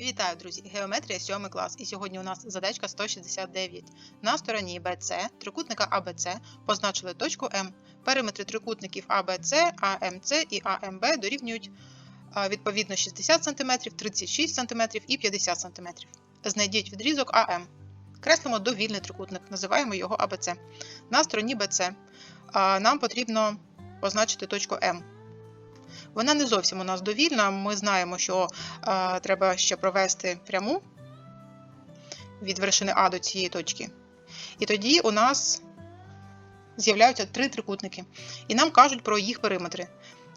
Вітаю, друзі! Геометрія 7 клас. І сьогодні у нас задачка 169. На стороні BC трикутника ABC позначили точку М. Периметри трикутників ABC, AMC і AMB дорівнюють відповідно 60 см, 36 см і 50 см. Знайдіть відрізок АМ. Креслимо довільний трикутник, називаємо його ABC. На стороні BC нам потрібно позначити точку М. Вона не зовсім у нас довільна. Ми знаємо, що е, треба ще провести пряму від вершини А до цієї точки. І тоді у нас з'являються три трикутники. І нам кажуть про їх периметри.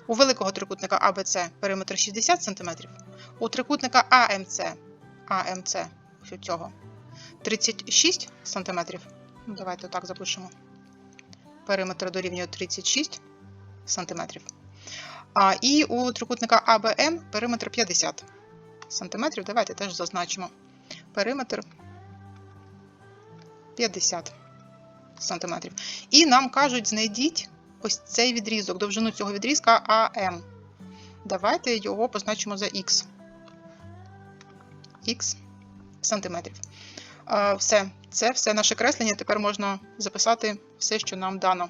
У великого трикутника ABC периметр 60 см, у трикутника AMC ось цього 36 см. Давайте так запишемо. Периметр дорівнює 36 см. А, І у трикутника АБМ периметр 50 см. Давайте теж зазначимо. Периметр 50 см. І нам кажуть, знайдіть ось цей відрізок, довжину цього відрізка АМ. Давайте його позначимо за Х. Х сантиметрів. Все, це все наше креслення. Тепер можна записати все, що нам дано.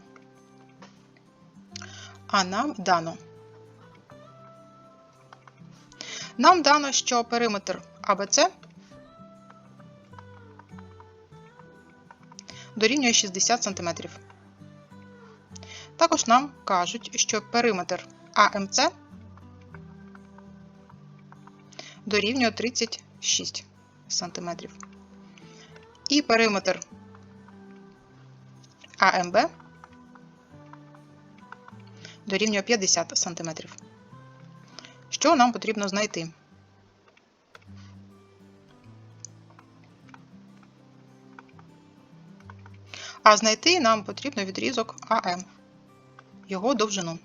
А нам дано. Нам дано, що периметр АБЦ дорівнює 60 см. Також нам кажуть, що периметр АМЦ дорівнює 36 см. І периметр АМБ дорівнює 50 см. Що нам потрібно знайти? А знайти нам потрібно відрізок АМ, його довжину.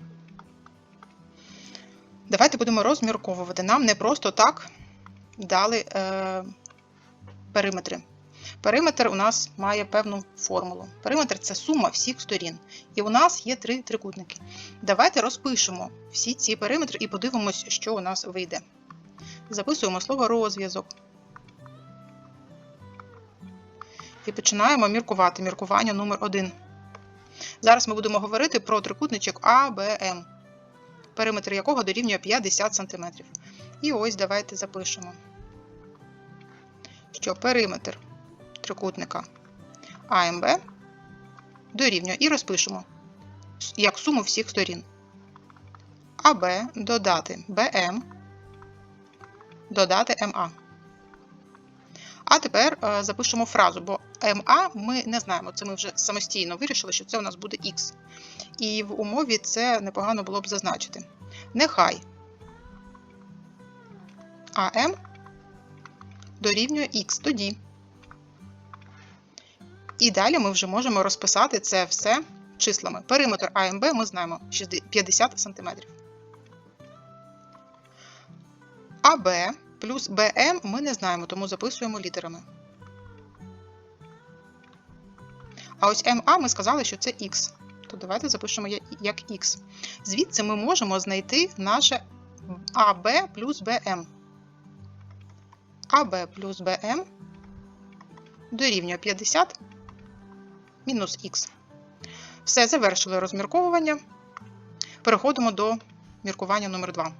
Давайте будемо розмірковувати. Нам не просто так дали е, периметри. Периметр у нас має певну формулу. Периметр це сума всіх сторін. І у нас є три трикутники. Давайте розпишемо всі ці периметри і подивимось, що у нас вийде. Записуємо слово розв'язок. І починаємо міркувати. Міркування номер 1 Зараз ми будемо говорити про трикутничок АБМ, периметр якого дорівнює 50 см. І ось давайте запишемо, що периметр трикутника АМБ дорівнює і розпишемо як суму всіх сторін. АБ додати БМ, додати МА. А тепер е, запишемо фразу, бо МА ми не знаємо, це ми вже самостійно вирішили, що це у нас буде Х. І в умові це непогано було б зазначити. Нехай АМ дорівнює Х тоді. І далі ми вже можемо розписати це все числами. Периметр АМБ ми знаємо 50 см. АБ плюс БМ ми не знаємо, тому записуємо літерами. А ось МА ми сказали, що це Х. То давайте запишемо як Х. Звідси ми можемо знайти наше АБ плюс БМ. АБ плюс БМ дорівнює 50 мінус х. Все, завершили розмірковування. Переходимо до міркування номер 2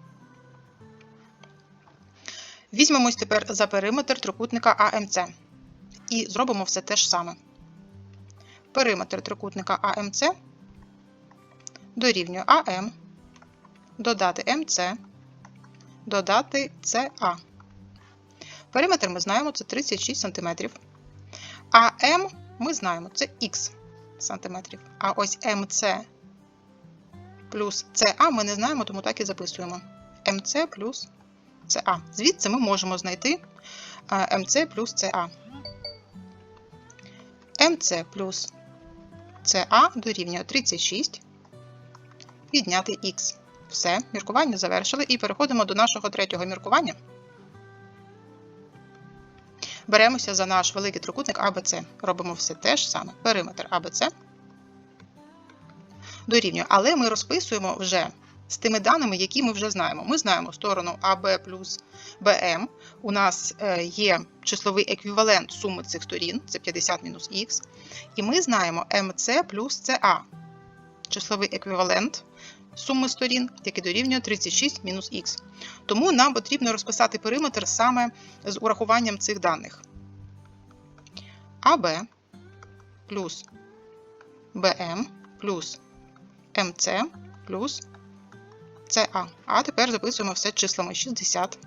Візьмемось тепер за периметр трикутника АМЦ і зробимо все те ж саме. Периметр трикутника АМЦ дорівнює АМ, додати МЦ, додати СА. Периметр ми знаємо, це 36 см. А М ми знаємо, це х сантиметрів. А ось МЦ плюс СА ми не знаємо, тому так і записуємо. МЦ плюс СА. Звідси ми можемо знайти МЦ плюс СА. МЦ плюс СА дорівнює 36. Відняти х. Все, міркування завершили. І переходимо до нашого третього міркування. Беремося за наш великий трикутник АБЦ. Робимо все те ж саме. Периметр АБЦ дорівнює. Але ми розписуємо вже з тими даними, які ми вже знаємо. Ми знаємо сторону АБ плюс БМ. У нас е, є числовий еквівалент суми цих сторін, це 50 мінус х. І ми знаємо МЦ плюс СА. Числовий еквівалент суми сторін, який дорівнює 36 мінус х. Тому нам потрібно розписати периметр саме з урахуванням цих даних. АБ плюс БМ плюс МЦ плюс СА. А тепер записуємо все числами 60.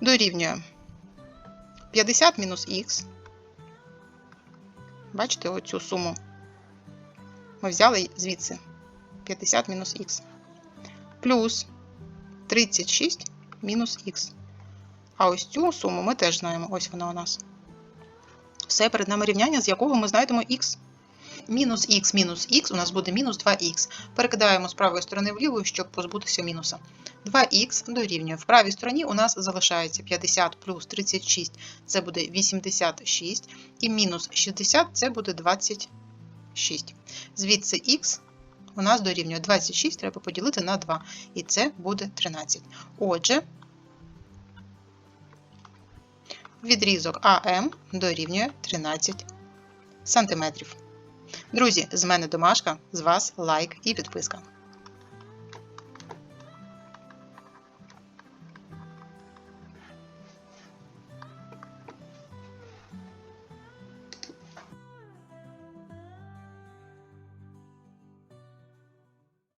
Дорівнює 50 мінус х. Бачите оцю суму? Ми взяли звідси 50 мінус х. Плюс 36 мінус х. А ось цю суму ми теж знаємо. Ось вона у нас. Все перед нами рівняння, з якого ми знайдемо х. Мінус х мінус х у нас буде мінус 2х. Перекидаємо з правої сторони в ліву, щоб позбутися мінуса. 2х дорівнює. В правій стороні у нас залишається 50 плюс 36 це буде 86, і мінус 60 це буде 26. Звідси х у нас дорівнює 26, треба поділити на 2, і це буде 13. Отже, відрізок АМ дорівнює 13 сантиметрів. Друзі, з мене домашка, з вас лайк і підписка.